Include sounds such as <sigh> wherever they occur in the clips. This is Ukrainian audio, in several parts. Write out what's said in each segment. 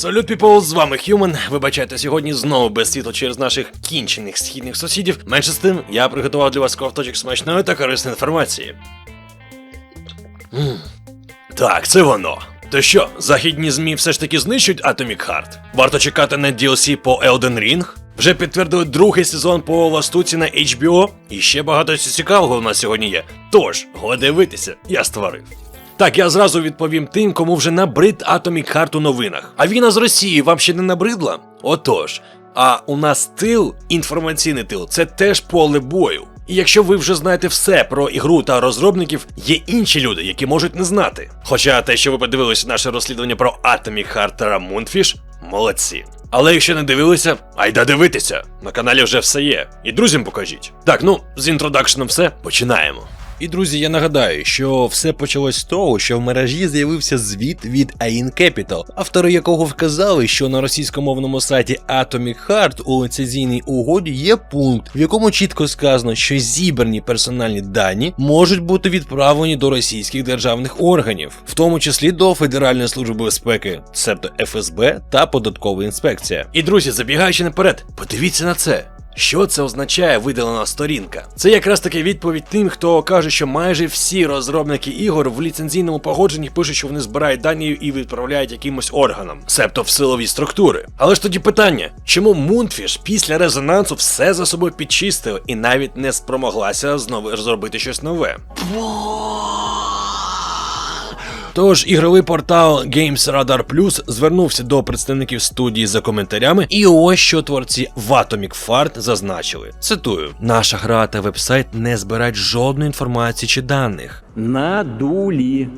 Салют, піпл, з вами Human. Вибачайте, сьогодні знову без світла через наших кінчених східних сусідів. Менше з тим, я приготував для вас ковточок смачної та корисної інформації. М. Так, це воно. То що, західні ЗМІ все ж таки знищують Atomic Heart? Варто чекати на DLC по Elden Ring? Вже підтвердили другий сезон по Ластуці на HBO, і ще багато цікавого у нас сьогодні є. Тож, го дивитися, я створив. Так, я зразу відповім тим, кому вже набрид Atomic Heart у новинах. А війна з Росії вам ще не набридла? Отож. А у нас тил, інформаційний тил, це теж поле бою. І якщо ви вже знаєте все про ігру та розробників, є інші люди, які можуть не знати. Хоча те, що ви подивилися наше розслідування про Atomic Heart та Moonfish, молодці. Але якщо не дивилися, айда дивитися. На каналі вже все є. І друзям покажіть. Так, ну, з інтродакшеном все, починаємо. І друзі, я нагадаю, що все почалось з того, що в мережі з'явився звіт від AIN Capital, автори якого вказали, що на російськомовному сайті Atomic Heart у ліцензійній угоді є пункт, в якому чітко сказано, що зібрані персональні дані можуть бути відправлені до російських державних органів, в тому числі до Федеральної служби безпеки, себто ФСБ та податкова інспекція. І друзі, забігаючи наперед, подивіться на це. Що це означає видалена сторінка? Це якраз таки відповідь тим, хто каже, що майже всі розробники ігор в ліцензійному погодженні пишуть, що вони збирають дані і відправляють якимось органам, себто в силові структури. Але ж тоді питання: чому Мунтфіш після резонансу все за собою підчистив і навіть не спромоглася знову зробити щось нове? Тож ігровий портал Games Radar Plus звернувся до представників студії за коментарями, і ось що творці в Atomic Fart зазначили. Цитую: наша гра та вебсайт не збирають жодної інформації чи даних. Надули.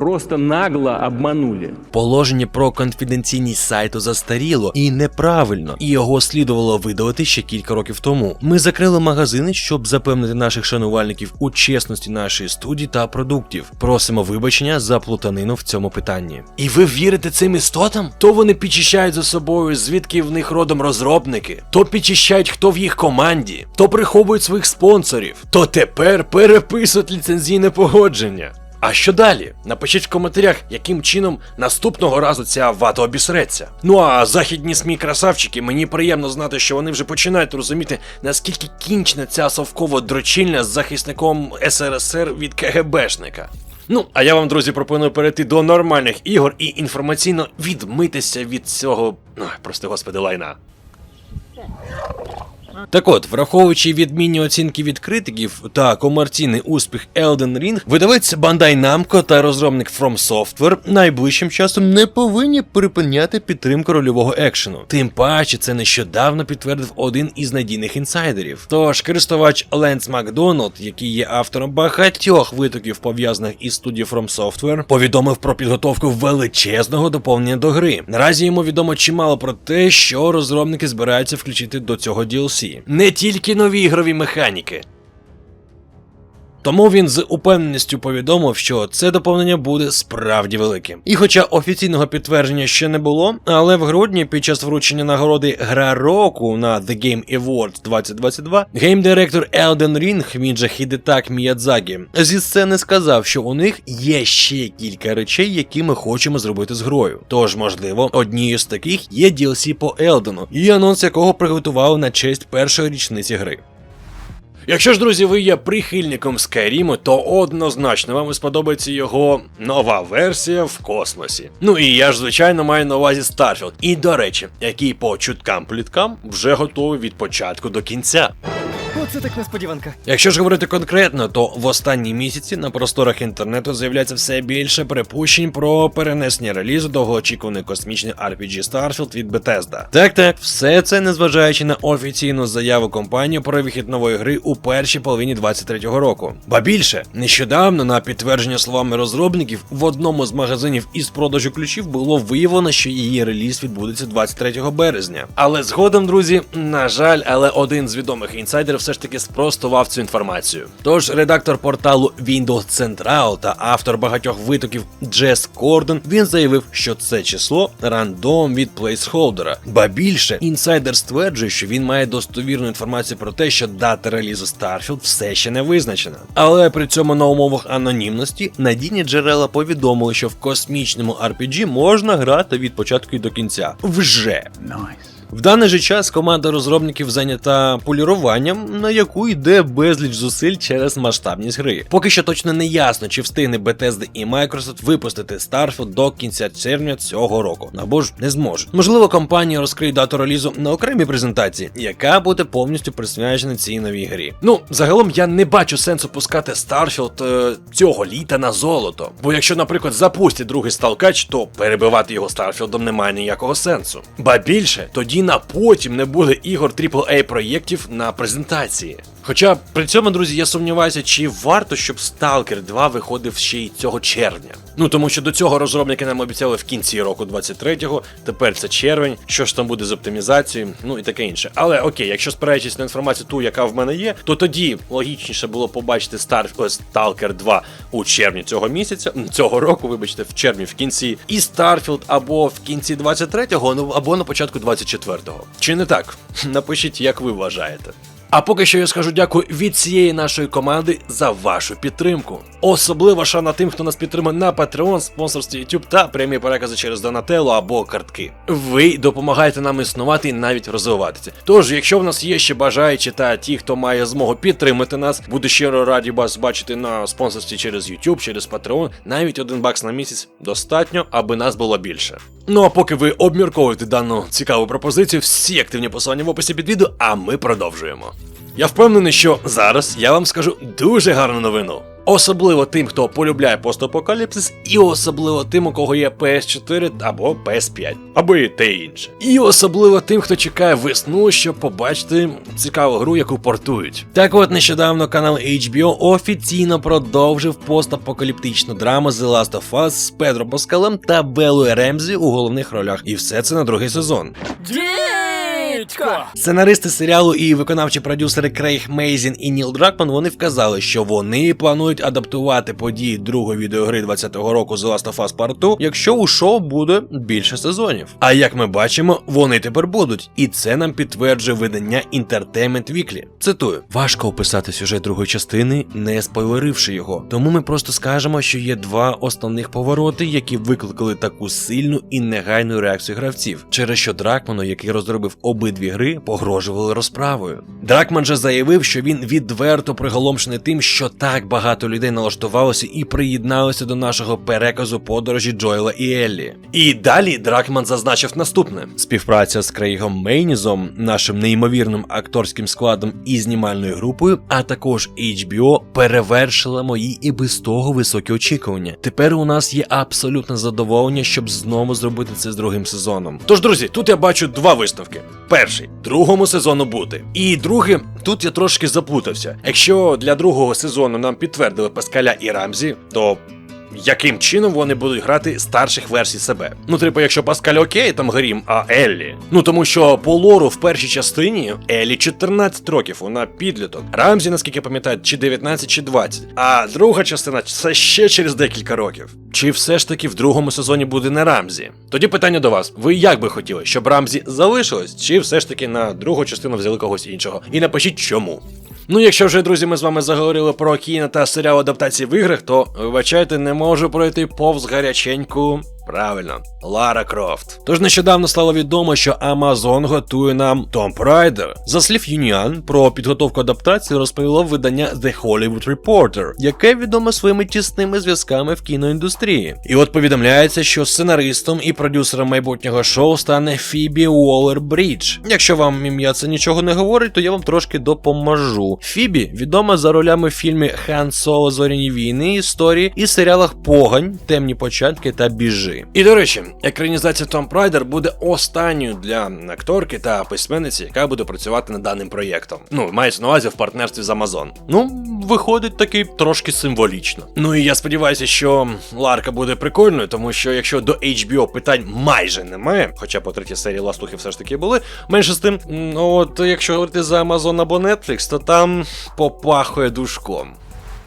Просто нагло обманули. Положення про конфіденційність сайту застаріло і неправильно, і його слідувало видалити ще кілька років тому. Ми закрили магазини, щоб запевнити наших шанувальників у чесності нашої студії та продуктів. Просимо вибачення за плутанину в цьому питанні. І ви вірите цим істотам? То вони підчищають за собою, звідки в них родом розробники, то підчищають, хто в їх команді, то приховують своїх спонсорів, то тепер переписують ліцензійне погодження. А що далі? Напишіть в коментарях, яким чином наступного разу ця вата обісреться. Ну а західні СМІ красавчики, мені приємно знати, що вони вже починають розуміти, наскільки кінчена ця совково дрочильня з захисником СРСР від КГБшника. Ну, а я вам, друзі, пропоную перейти до нормальних ігор і інформаційно відмитися від цього. Ой, прости господи, лайна. Так от, враховуючи відмінні оцінки від критиків та комерційний успіх Elden Ring, видавець Bandai Namco та розробник From Software найближчим часом не повинні припиняти підтримку рольового екшену. Тим паче, це нещодавно підтвердив один із надійних інсайдерів. Тож користувач Ленс Макдоналд, який є автором багатьох витоків пов'язаних із студією From Software, повідомив про підготовку величезного доповнення до гри. Наразі йому відомо чимало про те, що розробники збираються включити до цього DLC. Не тільки нові ігрові механіки. Тому він з упевненістю повідомив, що це доповнення буде справді великим. І хоча офіційного підтвердження ще не було, але в грудні під час вручення нагороди Гра року на The Game Awards 2022 геймдиректор Elden Ring Мінджа Хідетак Міядзагі зі сцени сказав, що у них є ще кілька речей, які ми хочемо зробити з грою. Тож, можливо, однією з таких є DLC по Елдену, і анонс якого приготували на честь першої річниці гри. Якщо ж, друзі, ви є прихильником Skyrim, то однозначно вам сподобається його нова версія в космосі. Ну і я ж, звичайно, маю на увазі Starfield. І до речі, який по чуткам пліткам вже готовий від початку до кінця. Оце так несподіванка. Якщо ж говорити конкретно, то в останні місяці на просторах інтернету з'являється все більше припущень про перенесення релізу довгоочікуваний космічний RPG Starfield від Bethesda. Так так, все це незважаючи на офіційну заяву компанії про вихід нової гри у першій половині 23-го року. Ба більше, нещодавно на підтвердження словами розробників в одному з магазинів із продажу ключів було виявлено, що її реліз відбудеться 23 березня. Але згодом, друзі, на жаль, але один з відомих інсайдерів все ж таки спростував цю інформацію. Тож редактор порталу Windows Central та автор багатьох витоків Джес Корден він заявив, що це число рандом від плейсхолдера. Ба більше інсайдер стверджує, що він має достовірну інформацію про те, що дата релізу Starfield все ще не визначена. Але при цьому на умовах анонімності надійні джерела повідомили, що в космічному RPG можна грати від початку і до кінця. Вже. В даний же час команда розробників зайнята поліруванням, на яку йде безліч зусиль через масштабність гри. Поки що точно не ясно, чи встигне Bethesda і Microsoft випустити Starfield до кінця червня цього року, або ж не зможуть. Можливо, компанія розкриє дату релізу на окремій презентації, яка буде повністю присвячена цій новій грі. Ну, загалом я не бачу сенсу пускати Starfield е, цього літа на золото. Бо якщо, наприклад, запустять другий сталкач, то перебивати його Старфілдом немає ніякого сенсу. Ба більше, тоді на потім не буде ігор AAA проєктів на презентації. Хоча при цьому, друзі, я сумніваюся, чи варто, щоб Stalker 2 виходив ще й цього червня. Ну тому що до цього розробники нам обіцяли в кінці року 23-го, тепер це червень, що ж там буде з оптимізацією, ну і таке інше. Але окей, якщо спираючись на інформацію ту, яка в мене є, то тоді логічніше було побачити Star... Stalker 2 у червні цього місяця, цього року, вибачте, в червні в кінці, і Starfield або в кінці 23-го, ну або на початку 24-го. Чи не так? <laughs> Напишіть, як ви вважаєте. А поки що я скажу дякую від цієї нашої команди за вашу підтримку. Особлива шана тим, хто нас підтримує на Patreon, спонсорстві YouTube та прямі перекази через Donatello або картки. Ви допомагаєте нам існувати і навіть розвиватися. Тож, якщо в нас є ще бажаючі та ті, хто має змогу підтримати нас, буду щиро раді вас бачити на спонсорстві через YouTube, через Patreon. Навіть один бакс на місяць достатньо, аби нас було більше. Ну а поки ви обмірковуєте дану цікаву пропозицію, всі активні посилання в описі під відео, а ми продовжуємо. Я впевнений, що зараз я вам скажу дуже гарну новину. Особливо тим, хто полюбляє постапокаліпсис, і особливо тим, у кого є PS4 або PS5, або і те інше. І особливо тим, хто чекає весну, щоб побачити цікаву гру, яку портують. Так от нещодавно канал HBO офіційно продовжив постапокаліптичну драму The Last of Us з Педро Паскалем та Белою Ремзі у головних ролях. І все це на другий сезон. Сценаристи серіалу і виконавчі продюсери Крейг Мейзін і Ніл Дракман вони вказали, що вони планують адаптувати події другої відеогри 20-го року The Last of Us Part 2, якщо у шоу буде більше сезонів. А як ми бачимо, вони тепер будуть, і це нам підтверджує видання Entertainment Weekly. Цитую: важко описати сюжет другої частини, не спойлеривши його. Тому ми просто скажемо, що є два основних повороти, які викликали таку сильну і негайну реакцію гравців, через що Дракману, який розробив обидві гри, погрожували розправою. Дракман же заявив, що він відверто приголомшений тим, що так багато людей налаштувалося і приєдналося до нашого переказу подорожі Джоела і Еллі. І далі Дракман зазначив наступне: Співпраця з Крейгом Мейнізом, нашим неймовірним акторським складом і знімальною групою, а також HBO перевершила мої і без того високі очікування. Тепер у нас є абсолютне задоволення, щоб знову зробити це з другим сезоном. Тож, друзі, тут я бачу два висновки. Перший другому сезону бути. І друге, тут я трошки заплутався. Якщо для другого сезону нам підтвердили Паскаля і Рамзі, то. Яким чином вони будуть грати старших версій себе? Ну, типу, якщо Паскаль окей, там Грім, а Еллі. Ну тому що по лору в першій частині Еллі 14 років, вона підліток. Рамзі, наскільки пам'ятаю, чи 19, чи 20. А друга частина це ще через декілька років. Чи все ж таки в другому сезоні буде не Рамзі? Тоді питання до вас: ви як би хотіли, щоб Рамзі залишилось, чи все ж таки на другу частину взяли когось іншого? І напишіть чому. Ну, якщо вже, друзі, ми з вами заговорили про кіно та серіал адаптації в іграх, то вибачайте, не можу пройти повз гаряченьку. Правильно, Лара Крофт. Тож нещодавно стало відомо, що Amazon готує нам Tomb Raider. За слів Юніан, про підготовку адаптації розповіло видання The Hollywood Reporter, яке відомо своїми тісними зв'язками в кіноіндустрії. І от повідомляється, що сценаристом і продюсером майбутнього шоу стане Фібі Уоллер Брідж. Якщо вам ім'я це нічого не говорить, то я вам трошки допоможу. Фібі відома за ролями в фільмі Хан Соло Зоряні війни, історії і серіалах Погань, Темні початки та Біжи. Гри. І до речі, екранізація Tomb Raider буде останньою для акторки та письменниці, яка буде працювати над даним проєктом. Ну, мається на увазі в партнерстві з Amazon. Ну, виходить таки трошки символічно. Ну і я сподіваюся, що Ларка буде прикольною, тому що якщо до HBO питань майже немає, хоча по третій серії ластухи все ж таки були. Менше з тим, м, от якщо говорити за Amazon або Netflix, то там попахує душком.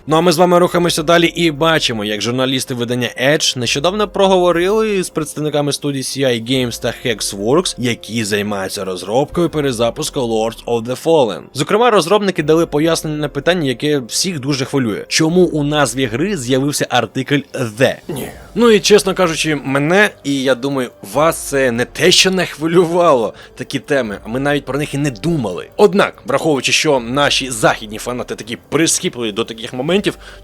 Ну а ми з вами рухаємося далі і бачимо, як журналісти видання Edge нещодавно проговорили з представниками студії CI Games та Hexworks, які займаються розробкою перезапуску Lords of the Fallen. Зокрема, розробники дали пояснення на питання, яке всіх дуже хвилює. Чому у назві гри з'явився артикль The? Ні. Ну і чесно кажучи, мене, і я думаю, вас це не те, що не хвилювало такі теми, а ми навіть про них і не думали. Однак, враховуючи, що наші західні фанати такі прискіпливі до таких моментів,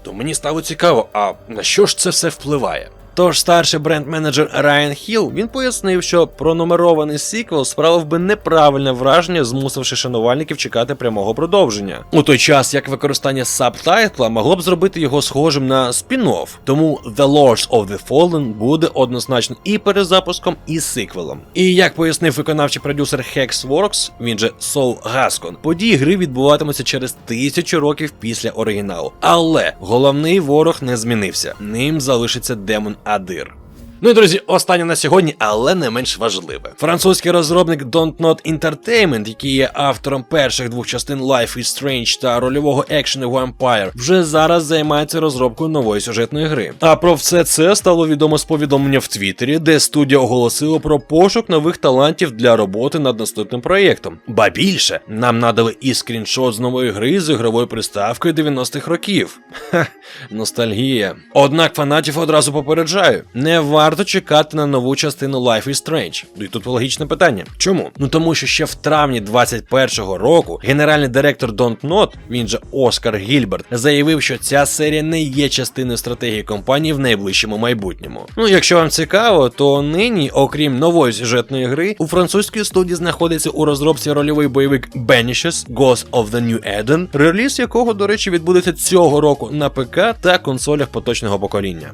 то мені стало цікаво, а на що ж це все впливає? Тож старший бренд-менеджер Райан Хілл він пояснив, що пронумерований сіквел справив би неправильне враження, змусивши шанувальників чекати прямого продовження. У той час як використання сабтайтла могло б зробити його схожим на спін-офф. Тому The Lords of the Fallen буде однозначно і перезапуском, і сиквелом. І як пояснив виконавчий продюсер Hexworks, він же Сол Гаскон, події гри відбуватимуться через тисячу років після оригіналу. Але головний ворог не змінився. Ним залишиться демон Адир. Ну і друзі, останнє на сьогодні, але не менш важливе. Французький розробник Don't Not Entertainment, який є автором перших двох частин Life is Strange та рольового екшену Vampire, вже зараз займається розробкою нової сюжетної гри. А про все це стало відомо з повідомлення в Твіттері, де студія оголосила про пошук нових талантів для роботи над наступним проєктом. Ба більше нам надали і скріншот з нової гри з ігровою приставкою 90-х років. Ха, ностальгія. Однак фанатів одразу попереджаю: не варто чекати на нову частину Life is Strange. Ну і тут логічне питання. Чому? Ну тому що ще в травні 21-го року генеральний директор Don't Not, він же Оскар Гільберт, заявив, що ця серія не є частиною стратегії компанії в найближчому майбутньому. Ну, якщо вам цікаво, то нині, окрім нової сюжетної гри, у французькій студії знаходиться у розробці рольовий бойовик Banishes Ghost of the New Eden, реліз якого, до речі, відбудеться цього року на ПК та консолях поточного покоління.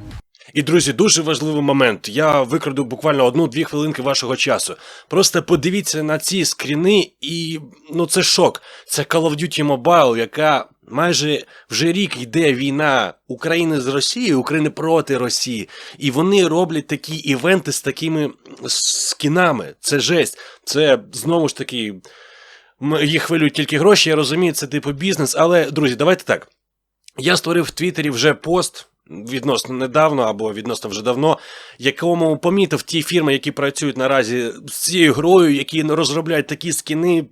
І друзі, дуже важливий момент. Я викраду буквально одну-дві хвилинки вашого часу. Просто подивіться на ці скріни, і ну це шок. Це Call of Duty Mobile, яка майже вже рік йде війна України з Росією, України проти Росії. І вони роблять такі івенти з такими скінами. Це жесть. Це знову ж таки. Їх хвилюють тільки гроші, я розумію, це типу бізнес. Але, друзі, давайте так. Я створив в Твіттері вже пост відносно недавно або відносно вже давно, якому помітив ті фірми, які працюють наразі з цією грою, які розробляють такі скіни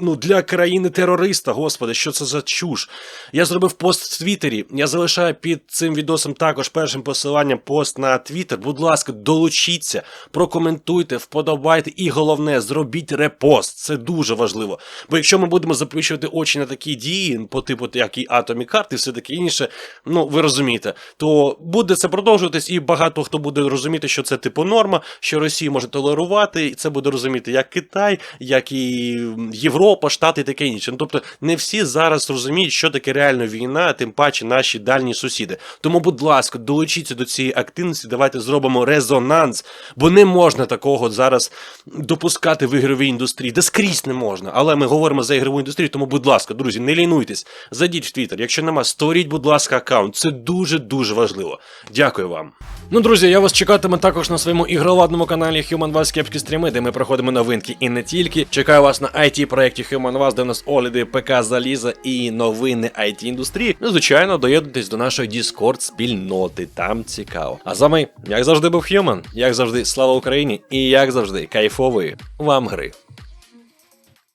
ну, для країни терориста. Господи, що це за чуш? Я зробив пост в Твіттері. Я залишаю під цим відосом також першим посиланням пост на Твіттер. Будь ласка, долучіться, прокоментуйте, вподобайте і головне, зробіть репост. Це дуже важливо. Бо якщо ми будемо запишувати очі на такі дії, по типу як і Atomic Heart і все таке інше, ну ви розумієте, то буде це продовжуватись, і багато хто буде розуміти, що це типу норма, що Росія може толерувати, і це буде розуміти як Китай, як і Європа, Штати таке інше. Ну, тобто не всі зараз розуміють, що таке реальна війна, тим паче наші дальні сусіди. Тому, будь ласка, долучіться до цієї активності, давайте зробимо резонанс, бо не можна такого зараз допускати в ігровій індустрії. Де скрізь не можна. Але ми говоримо за ігрову індустрію, тому, будь ласка, друзі, не лінуйтесь. Зайдіть в Твіттер. Якщо нема, створіть, будь ласка, аккаунт. Це дуже дуже важливо. Дякую вам. Ну, друзі, я вас чекатиму також на своєму ігровладному каналі Human Вас Кепські стріми, де ми проходимо новинки і не тільки. Чекаю вас на it проєкті Human Вас, де в нас огляди ПК заліза і новини it індустрії. Ну, звичайно, доєднуйтесь до нашої Discord спільноти. Там цікаво. А з вами, як завжди, був Human, як завжди, слава Україні, і як завжди, кайфової вам гри.